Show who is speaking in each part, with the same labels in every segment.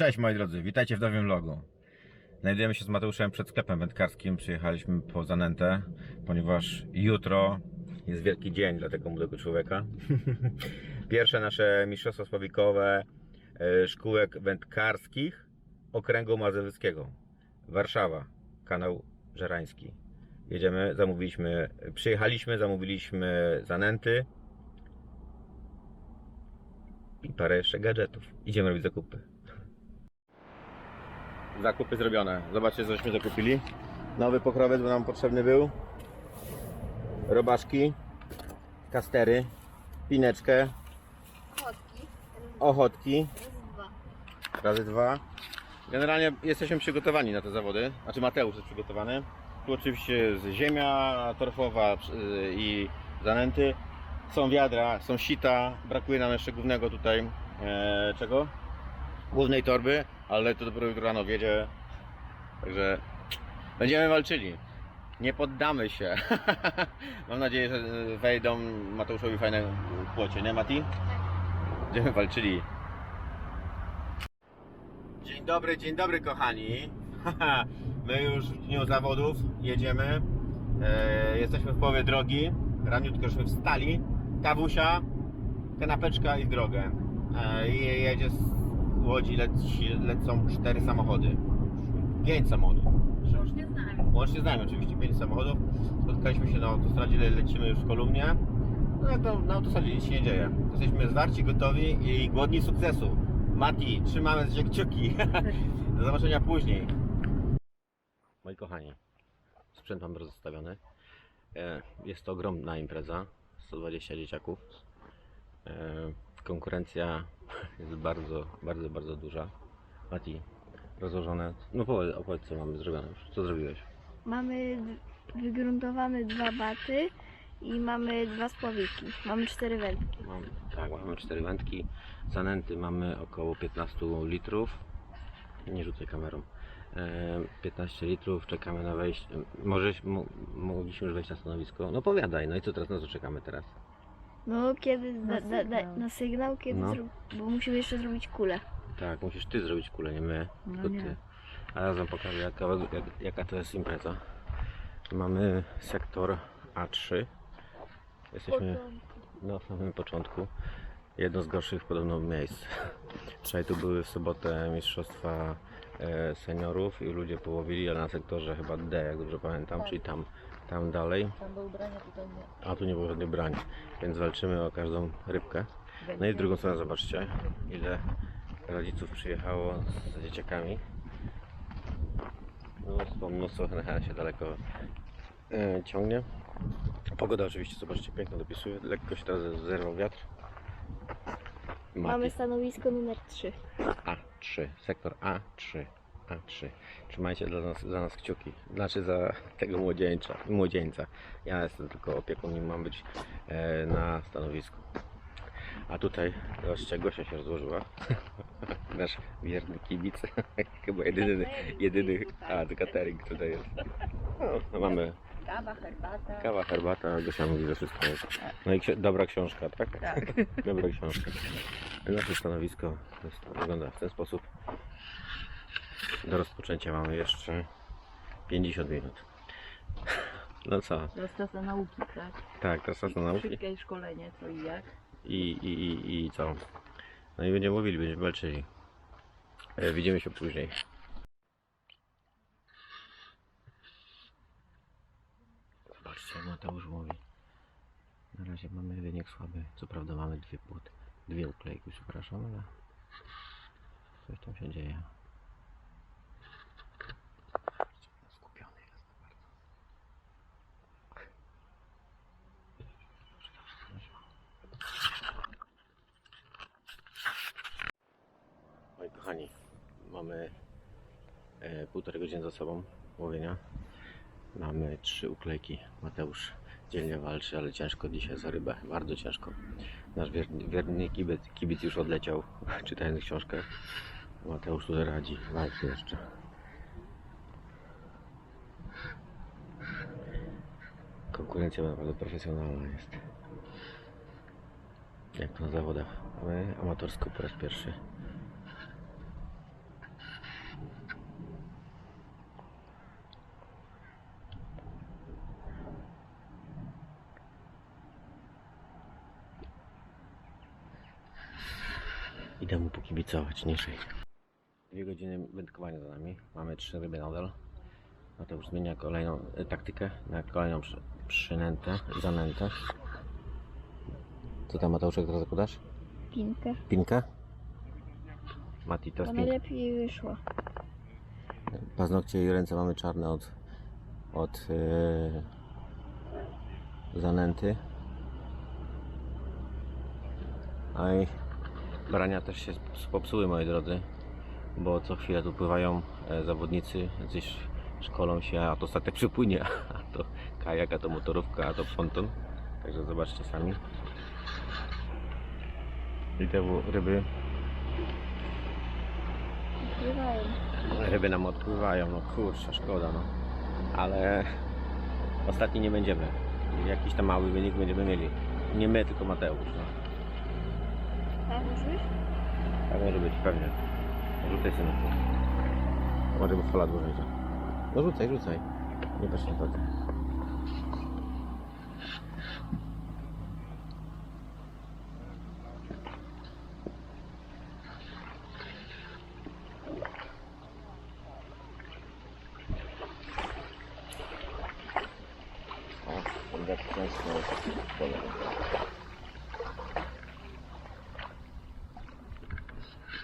Speaker 1: Cześć moi drodzy, witajcie w nowym vlogu. Znajdujemy się z Mateuszem przed sklepem wędkarskim. Przyjechaliśmy po zanętę, ponieważ jutro jest wielki dzień dla tego młodego człowieka. Pierwsze nasze mistrzostwa słowikowe e, szkółek wędkarskich okręgu mazowieckiego. Warszawa, kanał żerański. Jedziemy, zamówiliśmy, przyjechaliśmy, zamówiliśmy zanęty i parę jeszcze gadżetów. Idziemy robić zakupy. Zakupy zrobione. Zobaczcie, cośmy zakupili. Nowy pokrowiec, bo nam potrzebny był. Robaszki, kastery, pineczkę, ochotki, razy dwa. Generalnie jesteśmy przygotowani na te zawody. Znaczy Mateusz jest przygotowany. Tu oczywiście jest ziemia torfowa yy, i zanęty. Są wiadra, są sita. Brakuje nam jeszcze głównego tutaj e, czego? Głównej torby, ale to dopiero jutro rano wiedzie. Także będziemy walczyli. Nie poddamy się. Mam nadzieję, że wejdą Mateuszowi fajne płocie, nie Mati? Będziemy walczyli. Dzień dobry, dzień dobry kochani. My już w dniu zawodów jedziemy. E, jesteśmy w połowie drogi. Raniutko żeśmy wstali. Kawusia, kanapeczka i drogę. E, i jedzie Łodzi leci, lecą cztery samochody. Pięć samochodów.
Speaker 2: Już nie znam.
Speaker 1: Łącznie znamy oczywiście pięć samochodów. Spotkaliśmy się na autostradzie, le- lecimy już w Kolumnie. No to na autostradzie nic się nie dzieje. Jesteśmy zwarci, gotowi i głodni sukcesu. Mati, trzymamy z kciuki. Do zobaczenia później. Moi kochani, sprzęt mamy rozstawiony. E, Jest to ogromna impreza. 120 dzieciaków. E, Konkurencja jest bardzo, bardzo, bardzo duża. Mati, rozłożone. No powiedz, opowiedz co mamy zrobione już. Co zrobiłeś?
Speaker 2: Mamy wygruntowane dwa baty i mamy dwa spławiki. Mamy cztery wędki.
Speaker 1: Mam, tak, mamy cztery wędki. Zanęty mamy około 15 litrów. Nie rzucaj kamerą. E, 15 litrów, czekamy na wejście. Może mo- mogliśmy już wejść na stanowisko? No powiadaj, no i co teraz, na co czekamy teraz?
Speaker 2: No kiedy
Speaker 3: Na
Speaker 2: da, da, da,
Speaker 3: sygnał.
Speaker 2: na sygnał, kiedy
Speaker 1: No.
Speaker 2: zro... bo musimy jeszcze zrobić kulę.
Speaker 1: Tak, musisz ty zrobić kulę, nie my,
Speaker 3: No
Speaker 1: tylko
Speaker 3: nie.
Speaker 1: ty. A razem pokażę jaka, jak, jaka to jest impreza. Mamy sektor A3. Jesteśmy na samym początku. Jedno z gorszych podobno miejsc. Wczoraj tu były w sobotę mistrzostwa e, seniorów i ludzie połowili, ale na sektorze chyba D, jak dobrze pamiętam,
Speaker 3: Tak.
Speaker 1: czyli tam, tam dalej.
Speaker 3: Tam ubrania tutaj nie.
Speaker 1: A tu nie było żadnych brań, więc walczymy o każdą rybkę. No i w drugą stronę zobaczcie, ile rodziców przyjechało z dzieciakami. Mnóstwo, mnóstwo hen się daleko e, ciągnie. Pogoda oczywiście, zobaczcie, piękno dopisuje. Lekko się teraz zerwał wiatr. Mati.
Speaker 2: Mamy stanowisko numer 3.
Speaker 1: A3, sektor A3. A3. Trzymajcie dla nas, za nas kciuki. Znaczy za tego młodzieńca. młodzieńca. Ja jestem tylko opiekun, nie mam być e, na stanowisku. A tutaj, zobaczcie, Gosia się rozłożyła. Nasz wierny kibic. Chyba jedyny, jedyny a, catering tutaj jest. No, no mamy
Speaker 3: Kawa, herbata.
Speaker 1: kawa, herbata, Gosia mówi, że wszystko jest. No i ksi- dobra książka, tak?
Speaker 3: Tak.
Speaker 1: Dobra książka. Nasze stanowisko jest, wygląda w ten sposób. Do rozpoczęcia mamy jeszcze 50 minut. No co?
Speaker 3: Teraz czas nauki, tak?
Speaker 1: Tak, teraz czas na nauki
Speaker 3: Szybkie szkolenie, co i jak.
Speaker 1: i, i, i, i co? No i będziemy mówili, będziemy walczyli. E, Widzimy się później. Zobaczcie, jak Mateusz mówi. Na razie mamy wynik słaby. Co prawda mamy dwie płoty, dwie uklejki, przepraszam, ale coś tam się dzieje. Kochani, mamy e, półtorej godziny za sobą łowienia. Mamy trzy uklejki. Mateusz dzielnie walczy, ale ciężko dzisiaj za rybę. Bardzo ciężko. Nasz wierny, wierny kibic, kibic już odleciał, czytając książkę. Mateusz tutaj radzi. Walczy jeszcze. Konkurencja naprawdę profesjonalna jest. Jak to na zawodach. My amatorsko po raz pierwszy. Idę mu pokibicować niżej. Dwie godziny wędkowania za nami. Mamy trzy ryby nadal. Mateusz zmienia kolejną e, taktykę na kolejną przy, przynętę, zanętę. Co tam Mateuszek teraz zakładasz?
Speaker 2: Pinkę.
Speaker 1: Pinkę? Mati, to
Speaker 2: To
Speaker 1: jest pinka.
Speaker 2: najlepiej wyszło.
Speaker 1: Paznokcie i ręce mamy czarne od, od yy, zanęty. A i brania też się popsuły, moi drodzy, bo co chwilę tu pływają e, zawodnicy, gdzieś szkolą się, a to statek przypłynie, a to kajak, a to motorówka, a to ponton. Także zobaczcie sami. I te ryby
Speaker 2: Pływają.
Speaker 1: Ryby nam odpływają, no kurczę, szkoda, no. Ale ostatni nie będziemy. Jakiś tam mały wynik będziemy mieli. Nie my, tylko Mateusz, no.
Speaker 2: Tak, użyłeś?
Speaker 1: Tak może być, pewnie. Rzucaj synu. Może by fala dłużej. No rzucaj, rzucaj. Nie patrz na to. O, ten wiatr często jest pole.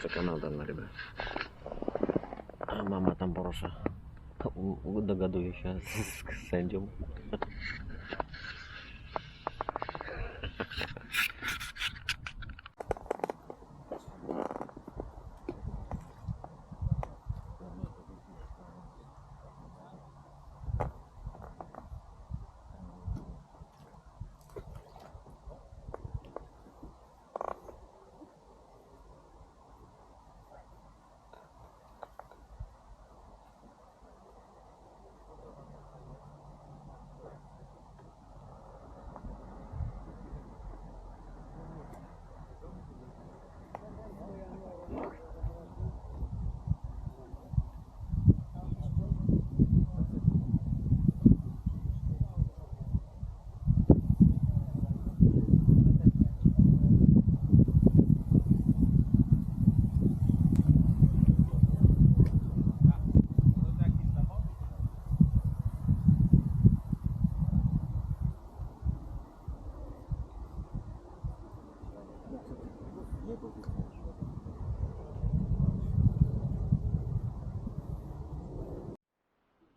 Speaker 1: Czekam nadal na rybę. A mama tam porusza. U- u- Dogaduje się z, z sędzią.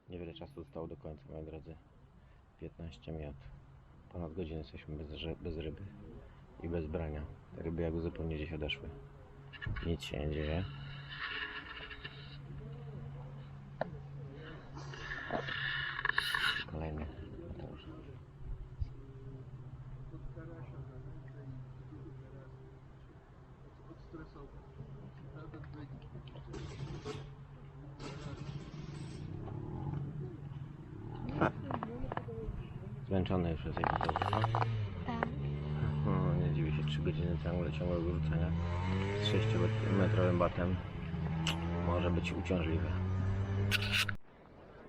Speaker 1: Niewiele czasu końca, moi drodzy. 15 minut. Ponad godzinę jesteśmy bez, bez ryby i bez brania. Te ryby jakby zupełnie gdzieś odeszły. Nic się nie dzieje. Kolejny. Mateusz. Zmęczony już jesteś Mateusz.
Speaker 2: Tam.
Speaker 1: No, nie dziwię się, 3 godziny ciągle ciągłego rzucenia z 6-metrowym batem może być uciążliwe.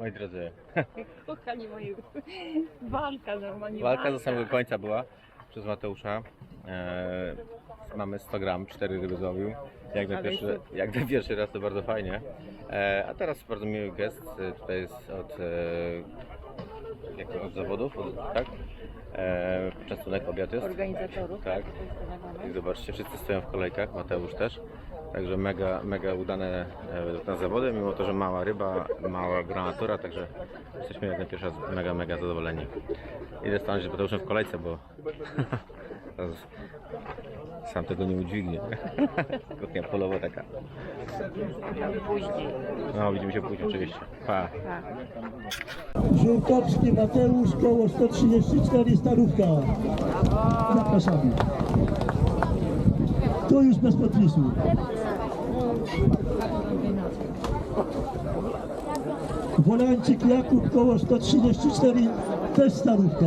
Speaker 1: Moi drodzy,
Speaker 3: Kochani moi, walka normalnie.
Speaker 1: walka do samego końca była przez Mateusza. Eee, mamy 100 gram, 4 ryby złowił. Jak na,
Speaker 3: Ale
Speaker 1: pierwszy,
Speaker 3: super.
Speaker 1: jak na pierwszy raz to bardzo fajnie. Eee, a teraz bardzo miły gest. e, Tutaj jest od, e, jak od zawodów, od, tak? Eee, poczęstunek, obiad jest.
Speaker 3: Organizatorów.
Speaker 1: Tak. I zobaczcie, wszyscy stoją w kolejkach, Mateusz też. Także mega, mega udane e, na zawody, mimo to, że mała ryba, mała granatura, także jesteśmy jak na pierwszy raz mega, mega zadowoleni. Idę stanąć z Mateuszem w kolejce, bo sam tego nie udźwignie. Kuchnia polowa taka.
Speaker 3: Później.
Speaker 1: No, widzimy się później oczywiście. Pa.
Speaker 4: Mateusz, koło 134 Starówka. Zapraszamy. To już bez podpisu. Wolancik Jakub, koło 134 też Starówka.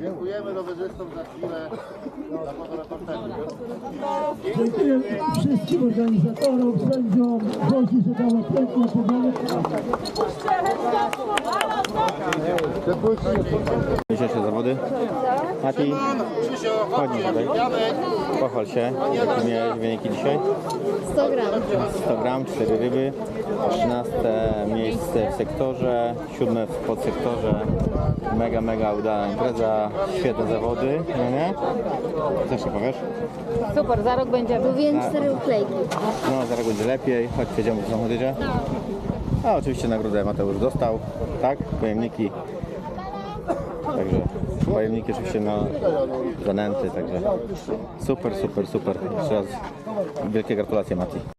Speaker 5: Dziękujemy rowerzystom za chwilę za fotoreportażu.
Speaker 4: Dziękuję wszystkim organizatorom, sędziom, Bozi, że dała piękną pogodę.
Speaker 1: Dzisiejsze zawody. Mati, Chodź tutaj. Pochwal się. Jakie miałeś wyniki dzisiaj?
Speaker 2: 100 gram.
Speaker 1: 100 gram, 4 ryby, 13 miejsce w sektorze, 7 w podsektorze. Mega, mega udana impreza, świetne zawody, no nie? Co jeszcze powiesz?
Speaker 3: Super, za rok będzie.
Speaker 2: Mówiłem cztery uklejki.
Speaker 1: No, zaraz będzie lepiej, chodź przejdziemy do samochodu. A oczywiście nagrodę Mateusz dostał, tak? Pojemniki. Także pojemniki oczywiście na zanęty, także super, super, super. Jeszcze raz wielkie gratulacje Mati.